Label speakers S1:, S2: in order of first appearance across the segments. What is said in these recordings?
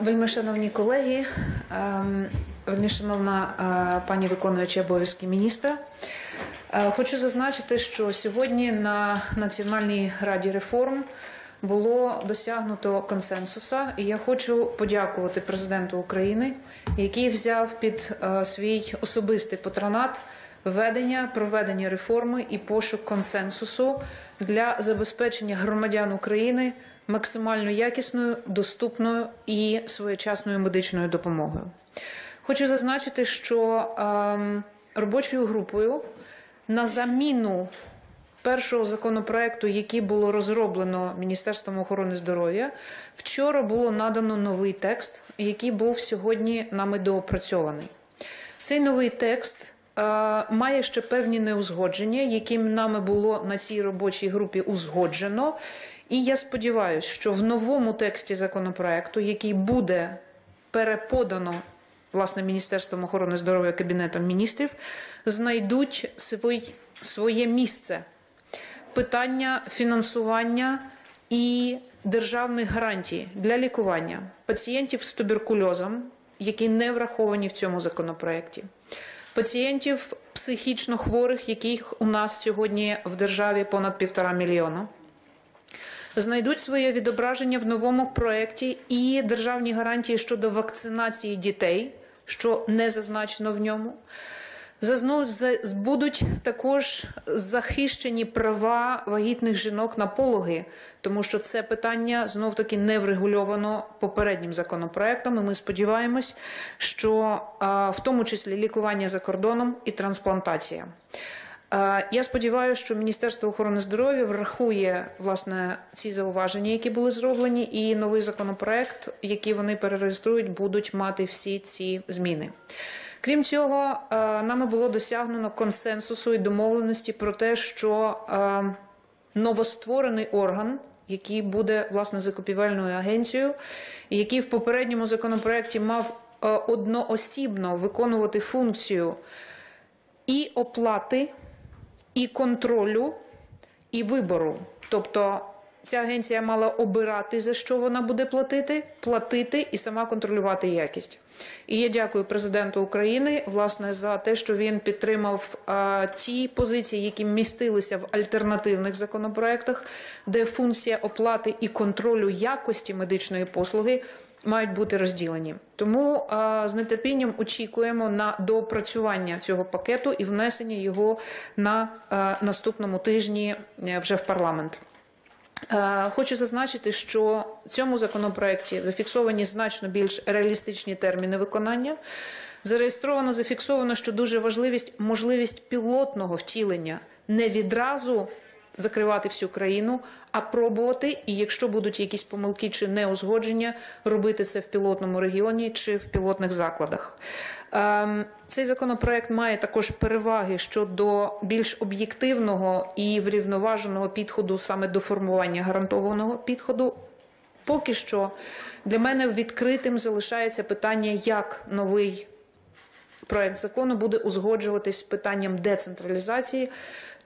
S1: Вельми шановні колеги, ем, вельми шановна е, пані виконуюча обов'язки міністра. Е, Хочу зазначити, що сьогодні на Національній раді реформ було досягнуто консенсуса, і я хочу подякувати президенту України, який взяв під е, свій особистий патронат ведення, проведення реформи і пошук консенсусу для забезпечення громадян України максимально якісною, доступною і своєчасною медичною допомогою. Хочу зазначити, що ем, робочою групою на заміну першого законопроекту, який було розроблено Міністерством охорони здоров'я, вчора було надано новий текст, який був сьогодні нами доопрацьований. Цей новий текст е, має ще певні неузгодження, які нами було на цій робочій групі узгоджено. І я сподіваюся, що в новому тексті законопроекту, який буде переподано власне Міністерством охорони здоров'я Кабінетом міністрів, знайдуть свій, своє місце питання фінансування і державних гарантій для лікування пацієнтів з туберкульозом, які не враховані в цьому законопроекті, пацієнтів психічно хворих, яких у нас сьогодні в державі понад півтора мільйона. Знайдуть своє відображення в новому проєкті і державні гарантії щодо вакцинації дітей, що не зазначено в ньому. Зазну- Будуть також захищені права вагітних жінок на пологи, тому що це питання знов таки не врегульовано попереднім законопроектом. І ми сподіваємось, що в тому числі лікування за кордоном і трансплантація. Я сподіваюся, що Міністерство охорони здоров'я врахує власне ці зауваження, які були зроблені, і новий законопроект, який вони перереєструють, будуть мати всі ці зміни. Крім цього, нами було досягнено консенсусу і домовленості про те, що новостворений орган, який буде власне закупівельною агенцією, який в попередньому законопроекті мав одноосібно виконувати функцію і оплати, і контролю, і вибору. Тобто ця агенція мала обирати, за що вона буде платити, платити і сама контролювати якість. І я дякую президенту України власне за те, що він підтримав а, ті позиції, які містилися в альтернативних законопроектах, де функція оплати і контролю якості медичної послуги мають бути розділені. Тому з нетерпінням очікуємо на доопрацювання цього пакету і внесення його на наступному тижні е, вже в парламент. Е, Хочу зазначити, що в цьому законопроекті зафіксовані значно більш реалістичні терміни виконання. Зареєстровано, зафіксовано, що дуже важливість можливість пілотного втілення не відразу закривати всю країну, а пробувати, і якщо будуть якісь помилки чи неузгодження, робити це в пілотному регіоні чи в пілотних закладах. Ем, Цей законопроект має також переваги щодо більш об'єктивного і врівноваженого підходу саме до формування гарантованого підходу. Поки що для мене відкритим залишається питання, як новий проект закону буде узгоджуватись питанням децентралізації,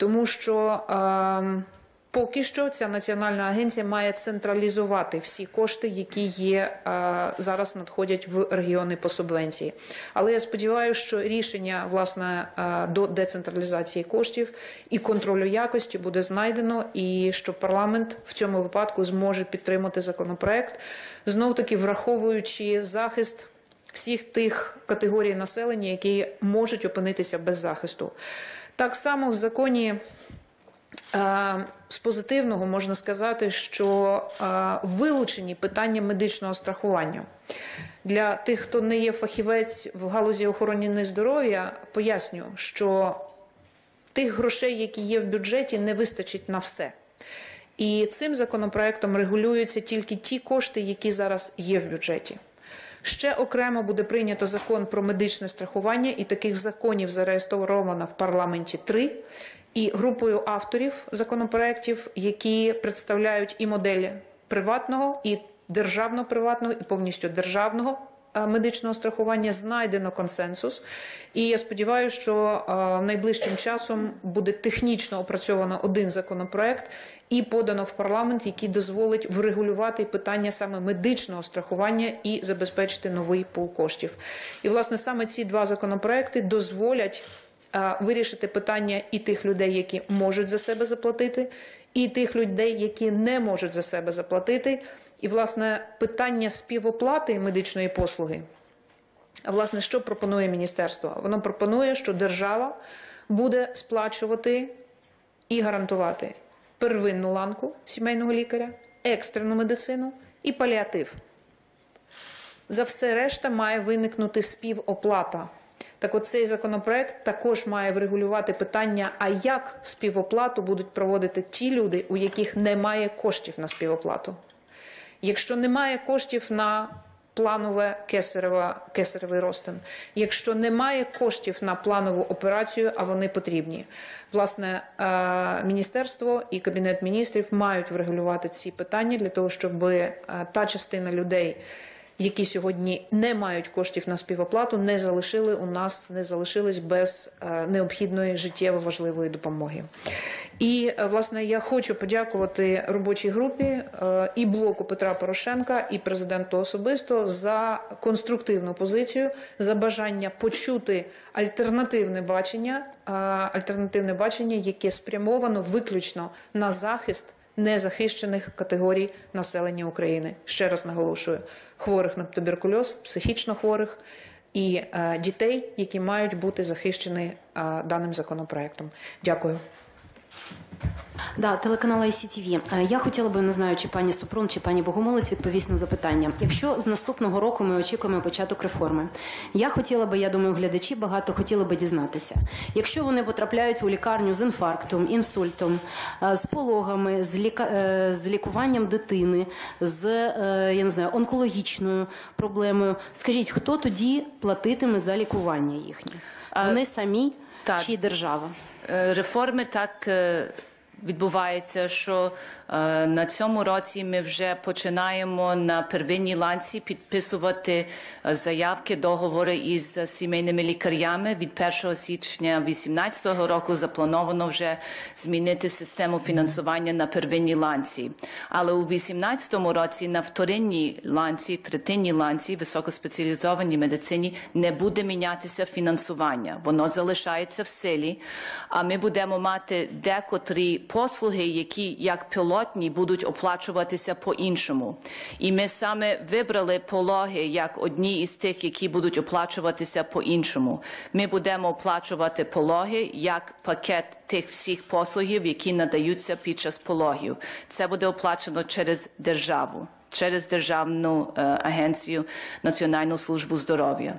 S1: тому що ем, поки що ця національна агенція має централізувати всі кошти, які є е, зараз надходять в регіони по субвенції. Але я сподіваюся, що рішення власне е, до децентралізації коштів і контролю якості буде знайдено, і що парламент в цьому випадку зможе підтримати законопроект, знов таки враховуючи захист всіх тих категорій населення, які можуть опинитися без захисту. Так само в законі е, з позитивного можна сказати, що е, вилучені питання медичного страхування. Для тих, хто не є фахівець в галузі охорони здоров'я, поясню, що тих грошей, які є в бюджеті, не вистачить на все. І цим законопроектом регулюються тільки ті кошти, які зараз є в бюджеті. Ще окремо буде прийнято закон про медичне страхування, і таких законів зареєстровано в парламенті три. І групою авторів законопроєктів, які представляють і моделі приватного, і державно-приватного, і повністю державного медичного страхування знайдено консенсус, і я сподіваюся, що е, найближчим часом буде технічно опрацьовано один законопроект і подано в парламент, який дозволить врегулювати питання саме медичного страхування і забезпечити новий пул коштів. І власне саме ці два законопроекти дозволять е, вирішити питання і тих людей, які можуть за себе заплатити, і тих людей, які не можуть за себе заплатити. І власне питання співоплати медичної послуги. А власне, що пропонує міністерство? Воно пропонує, що держава буде сплачувати і гарантувати первинну ланку сімейного лікаря, екстрену медицину і паліатив. За все решта має виникнути співоплата. Так от цей законопроект також має врегулювати питання, а як співоплату будуть проводити ті люди, у яких немає коштів на співоплату. Якщо немає коштів на планове кесарева, кесаревий розтин, якщо немає коштів на планову операцію, а вони потрібні, власне, е, міністерство і кабінет міністрів мають врегулювати ці питання для того, щоб е, та частина людей. Які сьогодні не мають коштів на співоплату, не залишили у нас, не залишились без е, необхідної життєво важливої допомоги. І е, власне я хочу подякувати робочій групі е, і блоку Петра Порошенка, і президенту особисто за конструктивну позицію, за бажання почути альтернативне бачення, альтернативне бачення, яке спрямовано виключно на захист незахищених категорій населення України. Ще раз наголошую: хворих на туберкульоз, психічно хворих. І е, дітей, які мають бути захищені е, даним законопроектом. Дякую.
S2: Да, телеканал ICTV. Е, Я хотіла би, не знаю, чи пані Супрун, чи пані Богомолець відповість на запитання. Якщо з наступного року ми очікуємо початок реформи, я хотіла би, я думаю, глядачі багато хотіли би дізнатися. Якщо вони потрапляють у лікарню з інфарктом, інсультом, е, з пологами, з, ліка... е, з лікуванням дитини, з я не знаю, онкологічною проблемою, скажіть, хто тоді платитиме за лікування їхнє? Вони самі
S3: так.
S2: чи держава?
S3: Реформи так відбуваються, що е, на цьому році ми вже починаємо на первинній ланці підписувати е, заявки, договори із сімейними лікарями. Від 1 січня 2018 року заплановано вже змінити систему фінансування на первинній ланці. Але у 2018 році на вторинній ланці, третинній ланці, високоспеціалізованій медицині не буде мінятися фінансування. Воно залишається в силі, а ми будемо мати декотрі послуги, які як пілотні будуть оплачуватися по-іншому. І ми саме вибрали пологи як одні із тих, які будуть оплачуватися по-іншому. Ми будемо оплачувати пологи як пакет тих всіх послугів, які надаються під час пологів. Це буде оплачено через державу через Державну е, агенцію Національну службу здоров'я.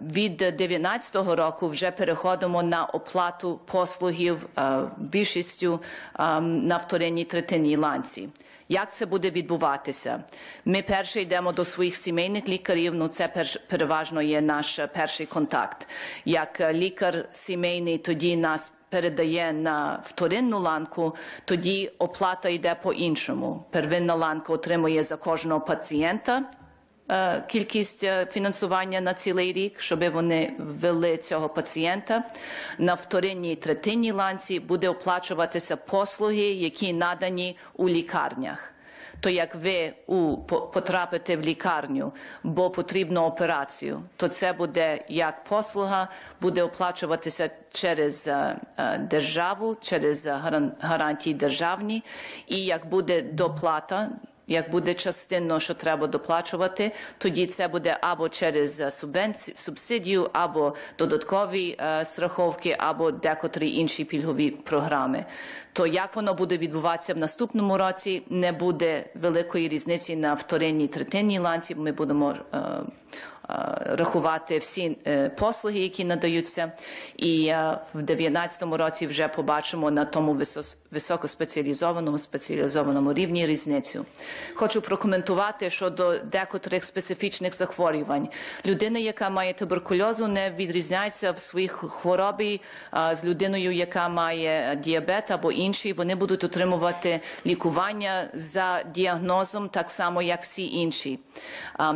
S3: Від 2019 року вже переходимо на оплату послугів е, більшістю е, на вторинній третинній ланці. Як це буде відбуватися? Ми перше йдемо до своїх сімейних лікарів. Ну це переважно є наш перший контакт. Як е, лікар сімейний тоді нас передає на вторинну ланку, тоді оплата йде по-іншому. Первинна ланка отримує за кожного пацієнта е, кількість е, фінансування на цілий рік, щоб вони ввели цього пацієнта. На вторинній і третинній ланці буде оплачуватися послуги, які надані у лікарнях. То як ви у по- потрапите в лікарню, бо потрібно операцію, то це буде як послуга, буде оплачуватися через е, е, державу, через гарантії державні, і як буде доплата. Як буде частинно, що треба доплачувати, тоді це буде або через е, субсидію, або додаткові е, страховки, або декотрі інші пільгові програми. То як воно буде відбуватися в наступному році, не буде великої різниці на вторинній третинній ланці. Ми будемо е, рахувати всі е, послуги, які надаються. І е, в 2019 році вже побачимо на тому високоспеціалізованому спеціалізованому рівні різницю. Хочу прокоментувати щодо декотрих специфічних захворювань. Людина, яка має туберкульозу, не відрізняється в своїх хворобі з людиною, яка має діабет або інший. Вони будуть отримувати лікування за діагнозом, так само як всі інші.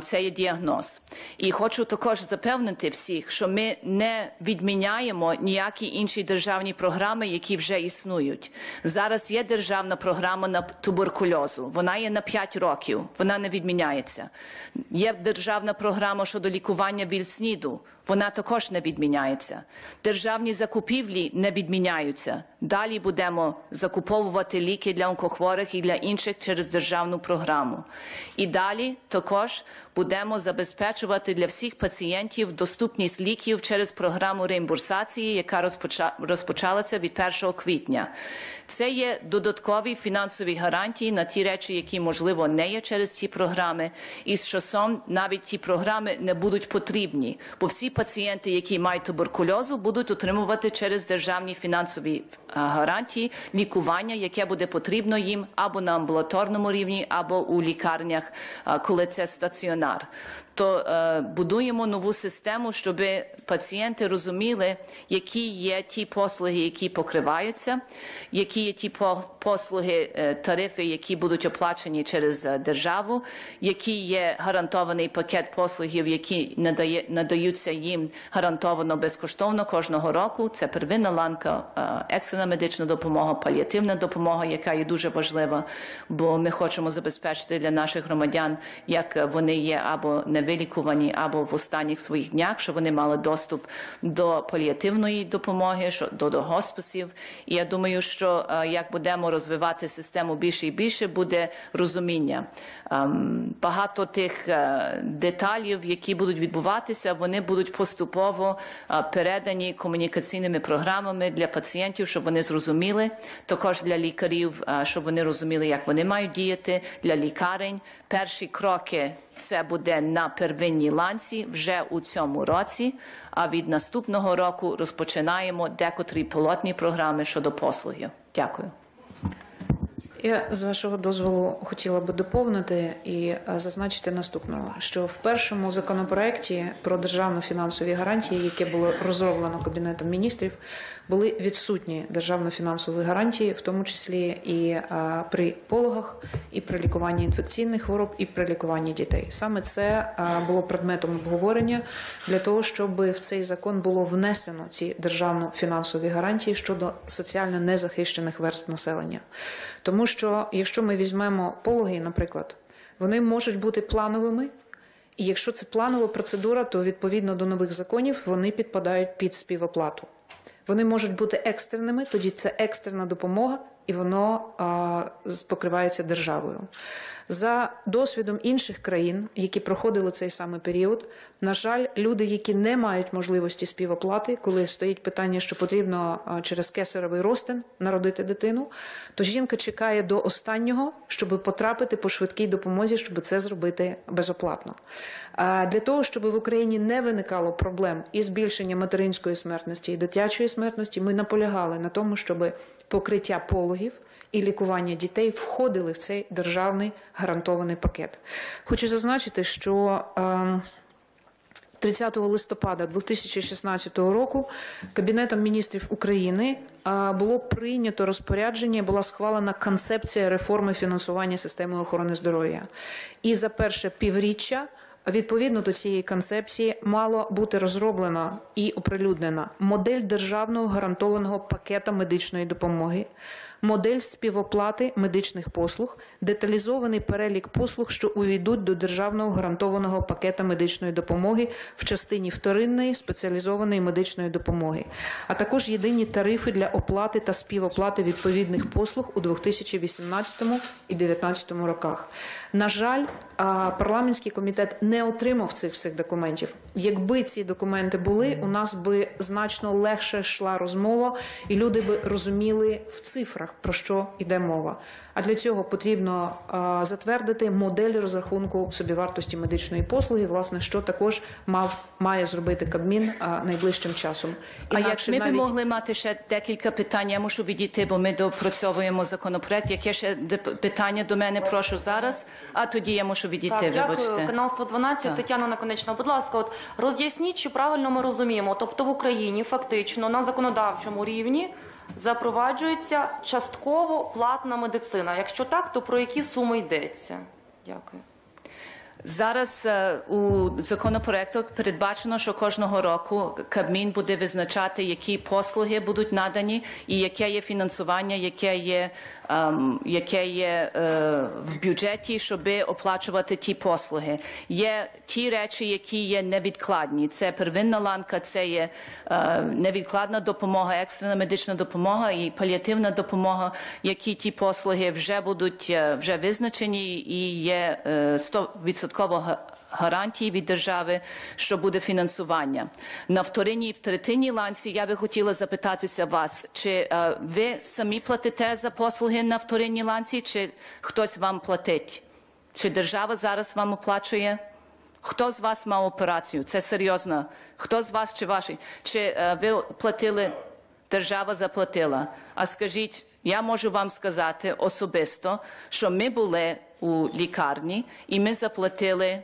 S3: Це є діагноз. І хочу також запевнити всіх, що ми не відміняємо ніякі інші державні програми, які вже існують. Зараз є державна програма на туберкульозу. Вона є на 5 років. Вона не відміняється. Є державна програма щодо лікування вільсніду. Вона також не відміняється. Державні закупівлі не відміняються. Далі будемо закуповувати ліки для онкохворих і для інших через державну програму. І далі також будемо забезпечувати для всіх пацієнтів доступність ліків через програму реімбурсації, яка розпоча- розпочалася від 1 квітня. Це є додаткові фінансові гарантії на ті речі, які можливо не є через ці програми. І з часом навіть ті програми не будуть потрібні, бо всі пацієнти, які мають туберкульозу, будуть отримувати через державні фінансові гарантії лікування, яке буде потрібно їм або на амбулаторному рівні, або у лікарнях, коли це стаціонар. То е, будуємо нову систему, щоб пацієнти розуміли, які є ті послуги, які покриваються, які є ті по- послуги, е, тарифи, які будуть оплачені через е, державу, який є гарантований пакет послугів, які надає, надаються їм гарантовано безкоштовно кожного року. Це первинна ланка, е, екстрена медична допомога, паліативна допомога, яка є дуже важлива, бо ми хочемо забезпечити для наших громадян, як вони є або невилікувані, або в останніх своїх днях, щоб вони мали доступ до паліативної допомоги, що- до, до госпісів. І я думаю, що як будемо розвивати систему більше і більше, буде розуміння. Ем, Багато тих е, деталів, які будуть відбуватися, вони будуть поступово е, передані комунікаційними програмами для пацієнтів, щоб вони зрозуміли, також для лікарів, е, щоб вони розуміли, як вони мають діяти, для лікарень. Перші кроки це буде на первинній ланці вже у цьому році. А від наступного року розпочинаємо декотрі пілотні програми щодо послугів. Дякую.
S1: Я з вашого дозволу хотіла би доповнити і е, зазначити наступного, що в першому законопроекті про державно-фінансові гарантії, яке було розроблено кабінетом міністрів, були відсутні державно-фінансові гарантії, в тому числі і е, при пологах, і при лікуванні інфекційних хвороб, і при лікуванні дітей. Саме це е, було предметом обговорення для того, щоб в цей закон було внесено ці державно-фінансові гарантії щодо соціально незахищених верств населення. Тому що якщо ми візьмемо пологи, наприклад, вони можуть бути плановими. І якщо це планова процедура, то відповідно до нових законів вони підпадають під співоплату. Вони можуть бути екстреними, тоді це екстрена допомога, і воно покривається державою. За досвідом інших країн, які проходили цей самий період, на жаль, люди, які не мають можливості співоплати, коли стоїть питання, що потрібно через кесаровий розтин народити дитину, то жінка чекає до останнього, щоб потрапити по швидкій допомозі, щоб це зробити безоплатно. Для того, щоб в Україні не виникало проблем із збільшенням материнської смертності і дитячої смертності, ми наполягали на тому, щоб покриття пологів і лікування дітей входили в цей державний гарантований пакет. Хочу зазначити, що. ем, 30 листопада 2016 року Кабінетом міністрів України було прийнято розпорядження, була схвалена концепція реформи фінансування системи охорони здоров'я. І за перше півріччя відповідно до цієї концепції мало бути розроблена і оприлюднена модель державного гарантованого пакета медичної допомоги. Модель співоплати медичних послуг, деталізований перелік послуг, що увійдуть до державного гарантованого пакета медичної допомоги в частині вторинної спеціалізованої медичної допомоги, а також єдині тарифи для оплати та співоплати відповідних послуг у 2018 і 2019 роках. На жаль, парламентський комітет не отримав цих всіх документів. Якби ці документи були, у нас би значно легше йшла розмова, і люди би розуміли в цифрах Про що йде мова? А для цього потрібно е, затвердити модель розрахунку собівартості медичної послуги, власне, що також мав має зробити Кабмін е, найближчим часом.
S3: А як ми б
S1: навіть-
S3: могли мати ще декілька питань, я мушу відійти, бо ми допрацьовуємо законопроект. Яке ще питання до мене прошу зараз, а тоді я мушу відійти,
S4: Так, дякую. Канал 112,
S3: Так.
S4: Тетяна Наконечна. Будь ласка, от роз'ясніть, чи правильно ми розуміємо. Тобто в Україні фактично на законодавчому рівні запроваджується частково платна медицина. Якщо так, то про які суми йдеться? Дякую.
S3: Зараз е, у законопроекту передбачено, що кожного року Кабмін буде визначати, які послуги будуть надані, і яке є фінансування, яке є, ем, яке є е, в бюджеті, щоб оплачувати ті послуги. Є ті речі, які є невідкладні. Це первинна ланка, це є е, невідкладна допомога, екстрена медична допомога і паліативна допомога, які ті послуги вже будуть е, вже визначені і є е, 100% га- гарантії від держави, що буде фінансування. На вторинній третинній ланці я би хотіла запитатися вас, чи е, ви самі платите за послуги на вторинній ланці, чи хтось вам платить? Чи держава зараз вам оплачує? Хто з вас мав операцію? Це серйозно. Хто з вас чи ваші? Чи е, ви платили? Держава заплатила. А скажіть, я можу вам сказати особисто, що ми були у лікарні і ми заплатили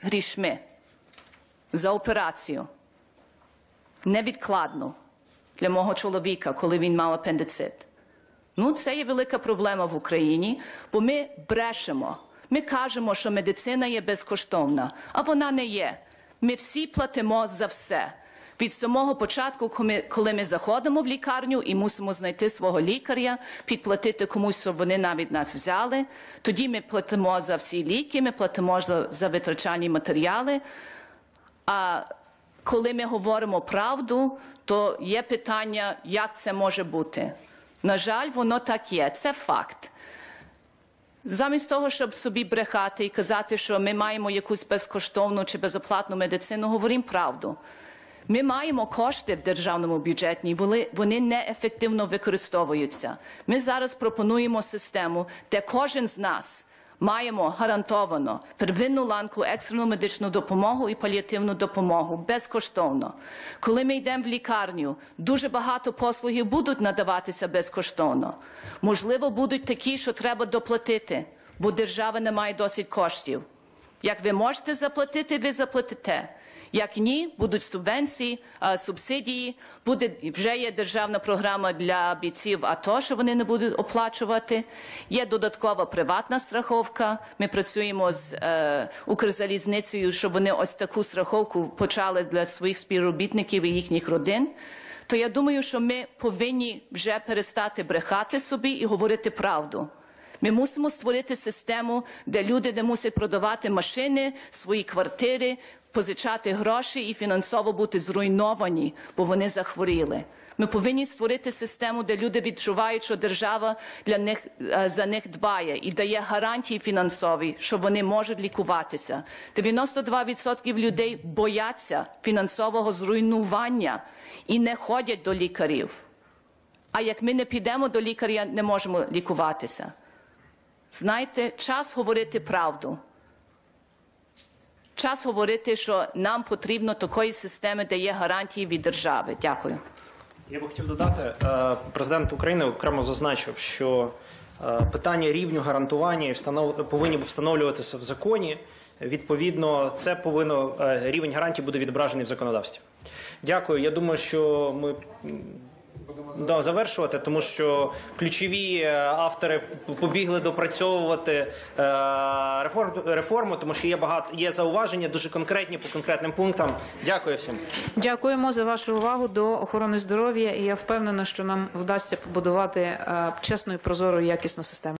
S3: грішми за операцію. Невідкладно для мого чоловіка, коли він мав апендицит. Ну, це є велика проблема в Україні, бо ми брешемо. Ми кажемо, що медицина є безкоштовна, а вона не є. Ми всі платимо за все. Від самого початку, коли ми- заходимо в лікарню і мусимо знайти свого лікаря, підплатити комусь, щоб вони навіть нас взяли. Тоді ми платимо за всі ліки, ми платимо за, витрачальні матеріали. А коли ми говоримо правду, то є питання, як це може бути. На жаль, воно так є. Це факт. Замість того, щоб собі брехати і казати, що ми маємо якусь безкоштовну чи безоплатну медицину, говоримо правду. Ми маємо кошти в державному бюджеті, вони, неефективно використовуються. Ми зараз пропонуємо систему, де кожен з нас маємо гарантовано первинну ланку, екстрену медичну допомогу і паліативну допомогу безкоштовно. Коли ми йдемо в лікарню, дуже багато послугів будуть надаватися безкоштовно. Можливо, будуть такі, що треба доплатити, бо держава не має досить коштів. Як ви можете заплатити, ви заплатите. Як ні, будуть субвенції, субсидії. Буде вже є державна програма для бійців АТО, що вони не будуть оплачувати. Є додаткова приватна страховка. Ми працюємо з е, Укрзалізницею, щоб вони ось таку страховку почали для своїх співробітників і їхніх родин. То я думаю, що ми повинні вже перестати брехати собі і говорити правду. Ми мусимо створити систему, де люди не мусять продавати машини, свої квартири, позичати гроші і фінансово бути зруйновані, бо вони захворіли. Ми повинні створити систему, де люди відчувають, що держава для них е, за них дбає і дає гарантії фінансові, що вони можуть лікуватися. 92% людей бояться фінансового зруйнування і не ходять до лікарів. А як ми не підемо до лікаря, не можемо лікуватися. Знаєте, час говорити правду. Час говорити, що нам потрібно такої системи, де є гарантії від держави. Дякую.
S5: Я би хотів додати, е, президент України окремо зазначив, що е, питання рівню гарантування повинні встановлюватися в законі. Відповідно, це повинно е, рівень гарантій буде відображений в законодавстві. Дякую. Я думаю, що ми да, завершувати, тому що ключові е, автори побігли допрацьовувати е, реформ, реформу, тому що є багато є зауваження, дуже конкретні по конкретним пунктам. Дякую всім.
S1: Дякуємо за вашу увагу до охорони здоров'я, і я впевнена, що нам вдасться побудувати е, чесну і прозору якісну систему.